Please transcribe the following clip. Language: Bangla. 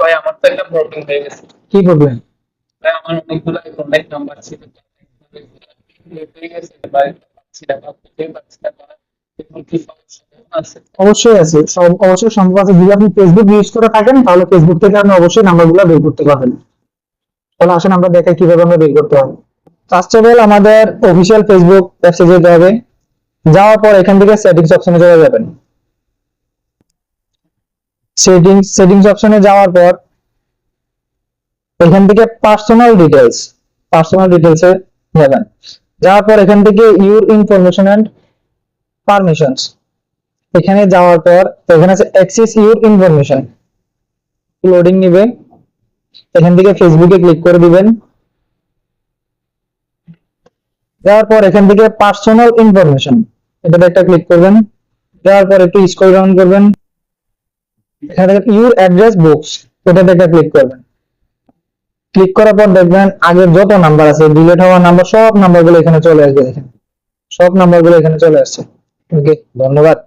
ভাই আমার তো একটা প্রবলেম হয়ে গেছে। কি প্রবলেম ভাই আমার অনেকগুলো কন্ট্যাক্ট নাম্বার ছিল। অবশ্যই আছে। অবশ্যই সম্ভব আছে। যদি আপনি ফেসবুক ইউজ করে থাকেন তাহলে ফেসবুক থেকে আপনি অবশ্যই নাম্বারগুলো বের করতে পারবেন। তাহলে আসেন আমরা দেখাই কীভাবে আমরা বের করতে হবে ফার্স্ট অফ অল আমাদের অফিসিয়াল ফেসবুক যেতে হবে। যাওয়ার পর এখান থেকে সেটিংস অপশনে চলে যাবেন। সেটিংস সেটিংস অপশনে যাওয়ার পর এখান থেকে পার্সোনাল ডিটেলস পার্সোনাল ডিটেলসে যাবেন। যাওয়ার পর এখান থেকে ইউর ইনফরমেশন এন্ড পারমিশনস এখানে যাওয়ার পর এখানে আছে অ্যাক্সেস ইউর ইনফরমেশন লোডিং নিবে এখান থেকে ফেসবুকে ক্লিক করে দিবেন। যাওয়ার পর এখান থেকে পার্সোনাল ইনফরমেশন এটাতে একটা ক্লিক করবেন। যাওয়ার পর একটু স্ক্রল ডাউন করবেন। এখানে দেখেন ইউর অ্যাড্রেস বুকস এটাতে একটা ক্লিক করবেন। ক্লিক করার পর দেখবেন আগের যত নাম্বার আছে ডিলিট হওয়া নাম্বার সব নাম্বারগুলো এখানে চলে আসবে, দেখেন। সব নাম্বারগুলো এখানে চলে আসছে। ওকে ধন্যবাদ।